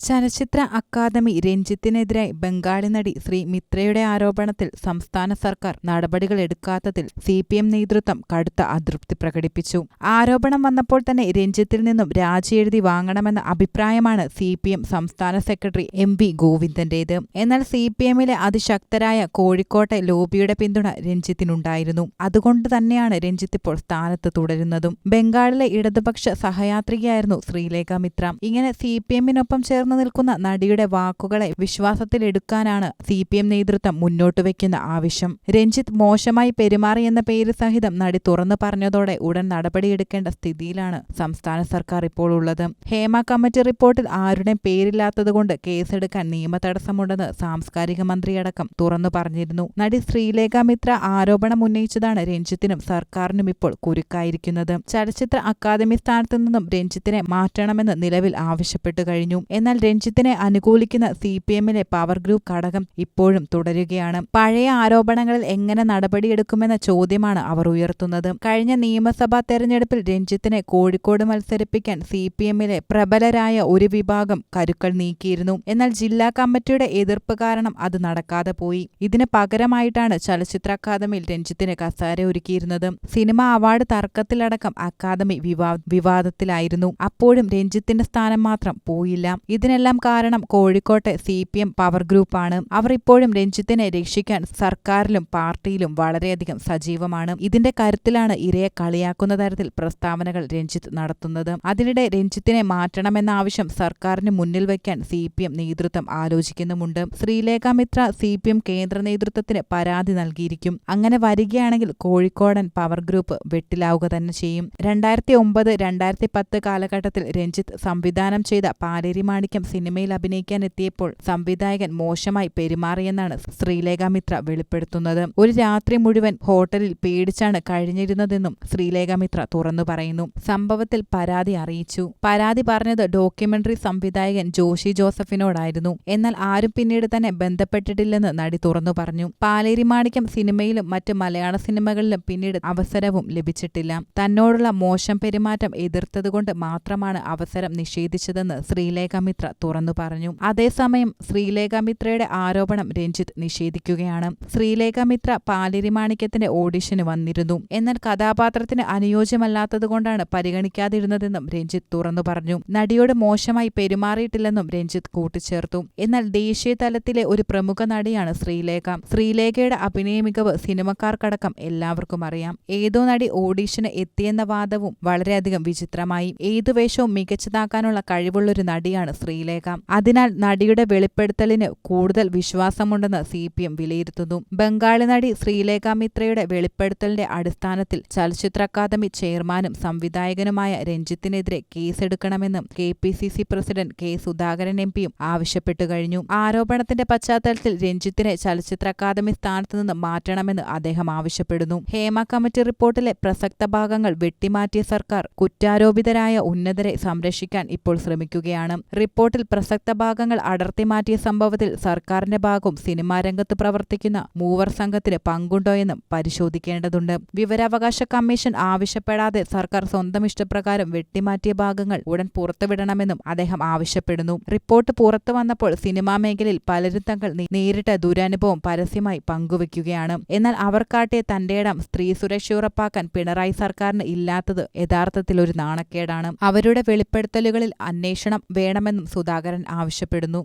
ചലച്ചിത്ര അക്കാദമി രഞ്ജിത്തിനെതിരായി ബംഗാളി നടി ശ്രീ മിത്രയുടെ ആരോപണത്തിൽ സംസ്ഥാന സർക്കാർ നടപടികൾ എടുക്കാത്തതിൽ സി പി എം നേതൃത്വം കടുത്ത അതൃപ്തി പ്രകടിപ്പിച്ചു. ആരോപണം വന്നപ്പോൾ തന്നെ രഞ്ജിത്തിൽ നിന്നും രാജിയെഴുതി വാങ്ങണമെന്ന അഭിപ്രായമാണ് സി പി എം സംസ്ഥാന സെക്രട്ടറി എം വി ഗോവിന്ദന്റേത്. എന്നാൽ സി പി എമ്മിലെ അതിശക്തരായ കോഴിക്കോട്ടെ ലോബിയുടെ പിന്തുണ രഞ്ജിത്തിനുണ്ടായിരുന്നു. അതുകൊണ്ട് തന്നെയാണ് രഞ്ജിത്ത് ഇപ്പോൾ സ്ഥാനത്ത് തുടരുന്നതും. ബംഗാളിലെ ഇടതുപക്ഷ സഹയാത്രികയായിരുന്നു ശ്രീലേഖ മിത്ര. ഇങ്ങനെ സി പി എമ്മിനൊപ്പം ചേർന്ന് നിൽക്കുന്ന നടിയുടെ വാക്കുകളെ വിശ്വാസത്തിലെടുക്കാനാണ് സി പി എം നേതൃത്വം മുന്നോട്ട് വയ്ക്കുന്ന ആവശ്യം. രഞ്ജിത്ത് മോശമായി പെരുമാറിയെന്ന പേര് സഹിതം നടി തുറന്നു പറഞ്ഞതോടെ ഉടൻ നടപടിയെടുക്കേണ്ട സ്ഥിതിയിലാണ് സംസ്ഥാന സർക്കാർ ഇപ്പോൾ ഉള്ളത്. ഹേമ കമ്മിറ്റി റിപ്പോർട്ടിൽ ആരുടെയും പേരില്ലാത്തതുകൊണ്ട് കേസെടുക്കാൻ നിയമതടസ്സമുണ്ടെന്ന് സാംസ്കാരിക മന്ത്രിയടക്കം തുറന്നു പറഞ്ഞിരുന്നു. നടി ശ്രീലേഖ മിത്ര ആരോപണം ഉന്നയിച്ചതാണ് രഞ്ജിത്തിനും സർക്കാരിനും ഇപ്പോൾ കുരുക്കായിരിക്കുന്നത്. ചലച്ചിത്ര അക്കാദമി സ്ഥാനത്തു നിന്നും രഞ്ജിത്തിനെ മാറ്റണമെന്ന് നിലവിൽ ആവശ്യപ്പെട്ടു കഴിഞ്ഞു. എന്നാൽ രഞ്ജിത്തിനെ അനുകൂലിക്കുന്ന സി പി എമ്മിലെ പവർ ഗ്രൂപ്പ് ഘടകം ഇപ്പോഴും തുടരുകയാണ്. പഴയ ആരോപണങ്ങളിൽ എങ്ങനെ നടപടിയെടുക്കുമെന്ന ചോദ്യമാണ് അവർ ഉയർത്തുന്നത്. കഴിഞ്ഞ നിയമസഭാ തെരഞ്ഞെടുപ്പിൽ രഞ്ജിത്തിനെ കോഴിക്കോട് മത്സരിപ്പിക്കാൻ സി പി എമ്മിലെ പ്രബലരായ ഒരു വിഭാഗം കരുക്കൾ നീക്കിയിരുന്നു. എന്നാൽ ജില്ലാ കമ്മിറ്റിയുടെ എതിർപ്പ് കാരണം അത് നടക്കാതെ പോയി. ഇതിന് പകരമായിട്ടാണ് ചലച്ചിത്ര അക്കാദമിയിൽ രഞ്ജിത്തിന് കസാര ഒരുക്കിയിരുന്നത്. സിനിമ അവാർഡ് തർക്കത്തിലടക്കം അക്കാദമി വിവാദത്തിലായിരുന്നു. അപ്പോഴും രഞ്ജിത്തിന്റെ സ്ഥാനം മാത്രം പോയില്ല. ഇതിനെല്ലാം കാരണം കോഴിക്കോട്ടെ സി പി എം പവർ ഗ്രൂപ്പാണ് അവർ ഇപ്പോഴും രഞ്ജിത്തിനെ രക്ഷിക്കാൻ സർക്കാരിലും പാർട്ടിയിലും വളരെയധികം സജീവമാണ്. ഇതിന്റെ കരുത്തിലാണ് ഇരയെ കളിയാക്കുന്ന തരത്തിൽ പ്രസ്താവനകൾ രഞ്ജിത്ത് നടത്തുന്നത്. അതിനിടെ രഞ്ജിത്തിനെ മാറ്റണമെന്ന ആവശ്യം സർക്കാരിന് മുന്നിൽ വയ്ക്കാൻ സി പി എം നേതൃത്വം ആലോചിക്കുന്നുമുണ്ട്. Sreelekha Mitra C P M കേന്ദ്ര നേതൃത്വത്തിന് പരാതി നൽകിയിരിക്കും. അങ്ങനെ വരികയാണെങ്കിൽ കോഴിക്കോടൻ പവർ ഗ്രൂപ്പ് വെട്ടിലാവുക തന്നെ ചെയ്യും. രണ്ടായിരത്തി ഒമ്പത് രണ്ടായിരത്തി പത്ത് കാലഘട്ടത്തിൽ രഞ്ജിത്ത് സംവിധാനം ചെയ്ത പാലേരി മാണിക്യം സിനിമയിൽ അഭിനയിക്കാൻ എത്തിയപ്പോൾ സംവിധായകൻ മോശമായി പെരുമാറിയെന്നാണ് ശ്രീലേഖ മിത്ര വെളിപ്പെടുത്തുന്നത്. ഒരു രാത്രി മുഴുവൻ ഹോട്ടലിൽ പേടിച്ചാണ് കഴിഞ്ഞിരുന്നതെന്നും ശ്രീലേഖ മിത്ര തുറന്നു പറയുന്നു. സംഭവത്തിൽ പരാതി അറിയിച്ചു. പരാതി പറഞ്ഞത് ഡോക്യുമെന്ററി സംവിധായകൻ ജോഷി ജോസഫിനോടായിരുന്നു. എന്നാൽ ആരും പിന്നീട് തന്നെ ബന്ധപ്പെട്ടിട്ടില്ലെന്ന് നടി തുറന്നു പറഞ്ഞു. പാലേരി മാണിക്യം സിനിമയിലും മറ്റ് മലയാള സിനിമകളിലും പിന്നീട് അവസരവും ലഭിച്ചിട്ടില്ല. തന്നോടുള്ള മോശം പെരുമാറ്റം എതിർത്തതുകൊണ്ട് മാത്രമാണ് അവസരം നിഷേധിച്ചതെന്ന് ശ്രീലേഖ മിത്ര തുറന്നു പറഞ്ഞു. അതേസമയം ശ്രീലേഖ മിത്രയുടെ ആരോപണം രഞ്ജിത്ത് നിഷേധിക്കുകയാണ്. ശ്രീലേഖ മിത്ര പാലേരി മാണിക്യത്തിന്റെ ഓഡിഷന് വന്നിരുന്നു. എന്നാൽ കഥാപാത്രത്തിന് അനുയോജ്യമല്ലാത്തതുകൊണ്ടാണ് പരിഗണിക്കാതിരുന്നതെന്നും രഞ്ജിത്ത് തുറന്നു പറഞ്ഞു. നടിയോട് മോശമായി പെരുമാറിയിട്ടില്ലെന്നും രഞ്ജിത്ത് കൂട്ടിച്ചേർത്തു. എന്നാൽ ദേശീയ തലത്തിലെ ഒരു പ്രമുഖ നടിയാണ് ശ്രീലേഖ. ശ്രീലേഖയുടെ അഭിനയ മികവ് സിനിമക്കാർക്കടക്കം എല്ലാവർക്കും അറിയാം. ഏതോ നടി ഓഡീഷന് എത്തിയെന്ന വാദവും വളരെയധികം വിചിത്രമായി. ഏതു വേഷവും മികച്ചതാക്കാനുള്ള കഴിവുള്ളൊരു നടിയാണ് ശ്രീലേഖ അതിനാൽ നടിയുടെ വെളിപ്പെടുത്തലിന് കൂടുതൽ വിശ്വാസമുണ്ടെന്ന് സി പി എം വിലയിരുത്തുന്നു. ബംഗാളി നടി ശ്രീലേഖ മിത്രയുടെ വെളിപ്പെടുത്തലിന്റെ അടിസ്ഥാനത്തിൽ ചലച്ചിത്ര അക്കാദമി ചെയർമാനും സംവിധായകനുമായ രഞ്ജിത്തിനെതിരെ കേസെടുക്കണമെന്നും K P C C president K Sudhakaran M പിയും ആവശ്യപ്പെട്ടു കഴിഞ്ഞു. ആരോപണത്തിന്റെ പശ്ചാത്തലത്തിൽ രഞ്ജിത്തിനെ ചലച്ചിത്ര അക്കാദമി സ്ഥാനത്ത് നിന്ന് മാറ്റണമെന്ന് അദ്ദേഹം ആവശ്യപ്പെടുന്നു. ഹേമ കമ്മിറ്റി റിപ്പോർട്ടിലെ പ്രസക്ത ഭാഗങ്ങൾ വെട്ടിമാറ്റിയ സർക്കാർ കുറ്റാരോപിതരായ ഉന്നതരെ സംരക്ഷിക്കാൻ ഇപ്പോൾ ശ്രമിക്കുകയാണ്. റിപ്പോർട്ടിൽ പ്രസക്ത ഭാഗങ്ങൾ അടർത്തി അടർത്തിമാറ്റിയ സംഭവത്തിൽ സർക്കാരിന്റെ ഭാഗവും സിനിമാ രംഗത്ത് പ്രവർത്തിക്കുന്ന മൂവർ സംഘത്തിന് പങ്കുണ്ടോയെന്നും പരിശോധിക്കേണ്ടതുണ്ട്. വിവരാവകാശ കമ്മീഷൻ ആവശ്യപ്പെടാതെ സർക്കാർ സ്വന്തം ഇഷ്ടപ്രകാരം വെട്ടിമാറ്റിയ ഭാഗങ്ങൾ ഉടൻ പുറത്തുവിടണമെന്നും അദ്ദേഹം ആവശ്യപ്പെടുന്നു. റിപ്പോർട്ട് പുറത്തു വന്നപ്പോൾ സിനിമാ മേഖലയിൽ പലരും തങ്ങൾ നേരിട്ട ദുരനുഭവം പരസ്യമായി പങ്കുവയ്ക്കുകയാണ് എന്നാൽ അവർ കാട്ടിയ തന്റെ ഇടം സ്ത്രീ സുരക്ഷ ഉറപ്പാക്കാൻ പിണറായി സർക്കാരിന് ഇല്ലാത്തത് യഥാർത്ഥത്തിൽ ഒരു നാണക്കേടാണ്. അവരുടെ വെളിപ്പെടുത്തലുകളിൽ അന്വേഷണം വേണമെന്നും സുധാകരൻ ആവശ്യപ്പെടുന്നു